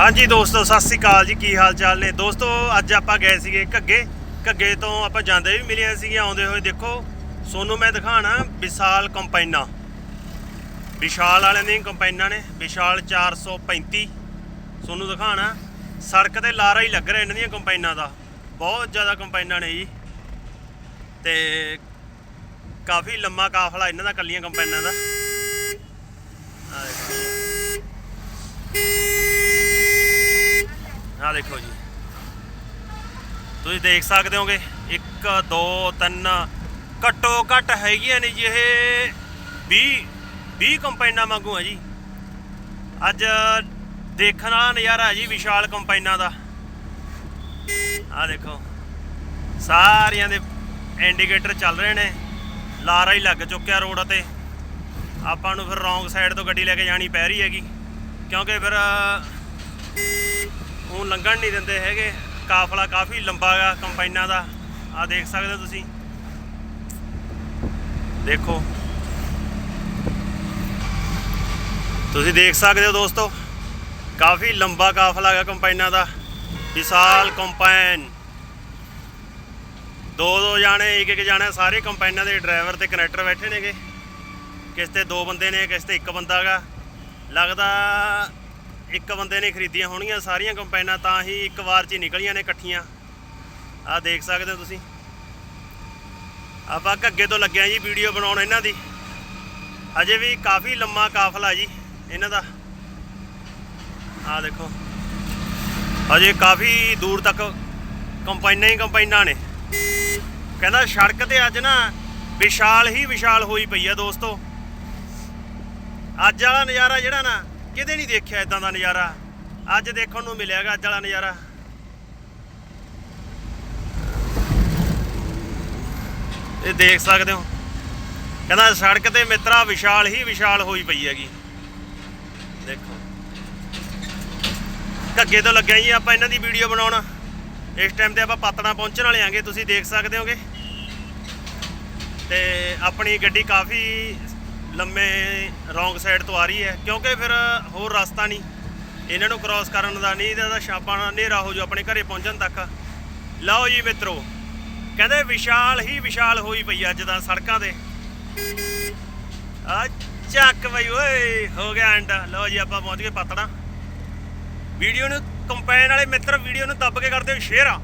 ਹਾਂਜੀ ਦੋਸਤੋ, ਸਤਿ ਸ੍ਰੀ ਅਕਾਲ ਜੀ, ਕੀ ਹਾਲ ਚਾਲ ਨੇ? ਦੋਸਤੋ, ਅੱਜ ਆਪਾਂ ਗਏ ਸੀਗੇ ਘੱਗੇ। ਘੱਗੇ ਤੋਂ ਆਪਾਂ ਜਾਂਦੇ ਵੀ ਮਿਲੀਆਂ ਸੀਗੀਆਂ ਆਉਂਦੇ ਹੋਏ ਦੇਖੋ, ਸੋਨੂੰ ਮੈਂ ਦਿਖਾਣਾ, ਵਿਸ਼ਾਲ ਕੰਪਾਈਨਾਂ। ਵਿਸ਼ਾਲ ਵਾਲਿਆਂ ਦੀਆਂ ਕੰਪਾਈਨਾਂ ਨੇ, ਵਿਸ਼ਾਲ 435 ਸੋਨੂੰ ਦਿਖਾਣਾ, ਸੜਕ ਤੇ ਲਾਰਾ ਹੀ ਲੱਗ ਰਿਹਾ ਇਹਨਾਂ ਦੀਆਂ ਕੰਪਾਈਨਾਂ ਦਾ। ਬਹੁਤ ਜ਼ਿਆਦਾ ਕੰਪਾਈਨਾਂ ਨੇ ਜੀ। ਤੇ ਕਾਫੀ ਲੰਮਾ ਕਾਫਲਾ ਇਹਨਾਂ ਦਾ, ਕੱਲੀਆਂ ਕੰਪਾਈਨਾਂ ਦਾ। ਦੇਖੋ ਜੀ। ਤੁਸੀਂ ਦੇਖ ਸਕਦੇ ਹੋਗੇ 1 2 3 ਘੱਟੋ ਘੱਟ ਹੈਗੀਆਂ ਨੇ ਜੀ ਇਹ 20 20 ਕੰਪਾਈਨਾਂ ਵਾਂਗੂ ਆ ਜੀ। ਅੱਜ ਦੇਖਣ ਵਾਲਾ ਨਜ਼ਾਰਾ ਜੀ ਵਿਸ਼ਾਲ ਕੰਪਾਈਨਾਂ ਦਾ। ਆਹ ਦੇਖੋ, ਸਾਰਿਆਂ ਦੇ ਇੰਡੀਕੇਟਰ ਚੱਲ ਰਹੇ ਨੇ। ਲਾਰਾ ਹੀ ਲੱਗ ਚੁੱਕਿਆ ਰੋਡ ਤੇ। ਆਪਾਂ ਨੂੰ ਫਿਰ ਰੋਂਗ ਸਾਈਡ ਤੋਂ ਗੱਡੀ ਲੈ ਕੇ ਜਾਣੀ ਪੈ ਰਹੀ ਹੈਗੀ। ਕਿਉਂਕਿ ਫਿਰ ਉਹ ਲੰਘਣ ਨਹੀਂ ਦਿੰਦੇ ਹੈਗੇ। ਕਾਫਲਾ ਕਾਫੀ ਲੰਬਾ ਹੈ ਕੰਪਾਈਨਾਂ ਦਾ। ਆ ਦੇਖ ਸਕਦੇ ਹੋ ਤੁਸੀਂ। ਦੇਖੋ। ਤੁਸੀਂ ਦੇਖ ਸਕਦੇ ਹੋ ਦੋਸਤੋ, ਕਾਫੀ ਲੰਬਾ ਕਾਫਲਾ ਹੈ ਕੰਪਾਈਨਾਂ ਦਾ। ਵਿਸ਼ਾਲ ਕੰਪਾਈਨ ਦੋ ਦੋ ਜਾਣੇ ਇੱਕ ਇੱਕ ਜਾਣੇ, ਸਾਰੇ ਕੰਪਾਈਨਾਂ ਦੇ ਡਰਾਈਵਰ ਤੇ ਕਨੈਕਟਰ ਬੈਠੇ ਨੇਗੇ। ਕਿਸ ਤੇ ਦੋ ਬੰਦੇ ਨੇ, ਕਿਸ ਤੇ ਇੱਕ ਬੰਦਾ ਹੈਗਾ ਲੱਗਦਾ ਇੱਕ ਬੰਦੇ ਨੇ ਖਰੀਦੀਆਂ ਹੋਣਗੀਆਂ ਸਾਰੀਆਂ ਕੰਪਾਈਨਾਂ, ਤਾਂ ਹੀ ਇੱਕ ਵਾਰ 'ਚ ਹੀ ਨਿਕਲੀਆਂ ਨੇ ਇਕੱਠੀਆਂ। ਆਹ ਦੇਖ ਸਕਦੇ ਹੋ ਤੁਸੀਂ। ਆਪਾਂ ਘੱਗੇ ਤੋਂ ਲੱਗਿਆ ਜੀ ਵੀਡੀਓ ਬਣਾਉਣ ਇਹਨਾਂ ਦੀ। ਅਜੇ ਵੀ ਕਾਫੀ ਲੰਮਾ ਕਾਫਲਾ ਜੀ ਇਹਨਾਂ ਦਾ। ਆਹ ਦੇਖੋ। ਅਜੇ ਕਾਫੀ ਦੂਰ ਤੱਕ ਕੰਪਾਈਨਾਂ ਹੀ ਕੰਪਾਈਨਾਂ ਨੇ। ਕਹਿੰਦਾ ਸੜਕ ਤੇ ਅੱਜ ਨਾ ਵਿਸ਼ਾਲ ਹੀ ਵਿਸ਼ਾਲ ਹੋਈ ਪਈ ਆ ਦੋਸਤੋ। ਅੱਜ ਵਾਲਾ ਨਜ਼ਾਰਾ ਜਿਹੜਾ ਨਾ ਕਿਤੇ ਨਹੀਂ ਦੇਖਿਆ ਇਦਾਂ ਦਾ ਨਜ਼ਾਰਾ। ਅੱਜ ਦੇਖਣ ਨੂੰ ਮਿਲਿਆਗਾ ਅੱਜ ਵਾਲਾ ਨਜ਼ਾਰਾ। ਇਹ ਦੇਖ ਸਕਦੇ ਹੋ। ਕਹਿੰਦਾ ਸੜਕ ਤੇ ਮਿੱਤਰਾ ਵਿਸ਼ਾਲ ਹੀ ਵਿਸ਼ਾਲ ਹੋਈ ਪਈ ਹੈਗੀ। ਦੇਖੋ। ਘੱਗੇ ਤੋਂ ਲੱਗਿਆ ਜੀ ਆਪਾਂ ਇਹਨਾਂ ਦੀ ਵੀਡੀਓ ਬਣਾਉਣ। ਇਸ ਟਾਈਮ ਤੇ ਆਪਾਂ ਪਤਣਾ ਪਹੁੰਚਣ ਵਾਲੇ ਆਂਗੇ, ਤੁਸੀਂ ਦੇਖ ਸਕਦੇ ਹੋਗੇ। ਤੇ ਆਪਣੀ ਗੱਡੀ ਕਾਫੀ ਲੰਮੇ ਰੋਂਗ ਸਾਈਡ ਤੋਂ ਆ ਰਹੀ ਹੈ, ਕਿਉਂਕਿ ਫਿਰ ਹੋਰ ਰਸਤਾ ਨਹੀਂ। ਇਹਨਾਂ ਨੂੰ ਕ੍ਰਾਸ ਕਰਨ ਦਾ ਨਹੀਂ ਇਹਦਾ ਛਾਪਾ ਹਨੇਰਾ ਹੋ ਜੋ ਆਪਣੇ ਘਰੇ ਪਹੁੰਚਣ ਤੱਕ। ਲਓ ਜੀ ਮਿੱਤਰੋ, ਕਹਿੰਦੇ ਵਿਸ਼ਾਲ ਹੀ ਵਿਸ਼ਾਲ ਹੋਈ ਪਈ ਅੱਜ ਤਾਂ ਸੜਕਾਂ ਤੇ। ਆ ਚੱਕ ਬਈ, ਓਏ, ਹੋ ਗਿਆ ਐਂਡ ਲਓ ਜੀ ਆਪਾਂ ਪਹੁੰਚ ਗਏ ਪਤੜਾ। ਵੀਡੀਓ ਨੂੰ ਕੰਪੈਨ ਵਾਲੇ ਮਿੱਤਰ, ਵੀਡੀਓ ਨੂੰ ਦੱਬ ਕੇ ਕਰ ਦਿਓ ਸ਼ੇਅਰ। ਆ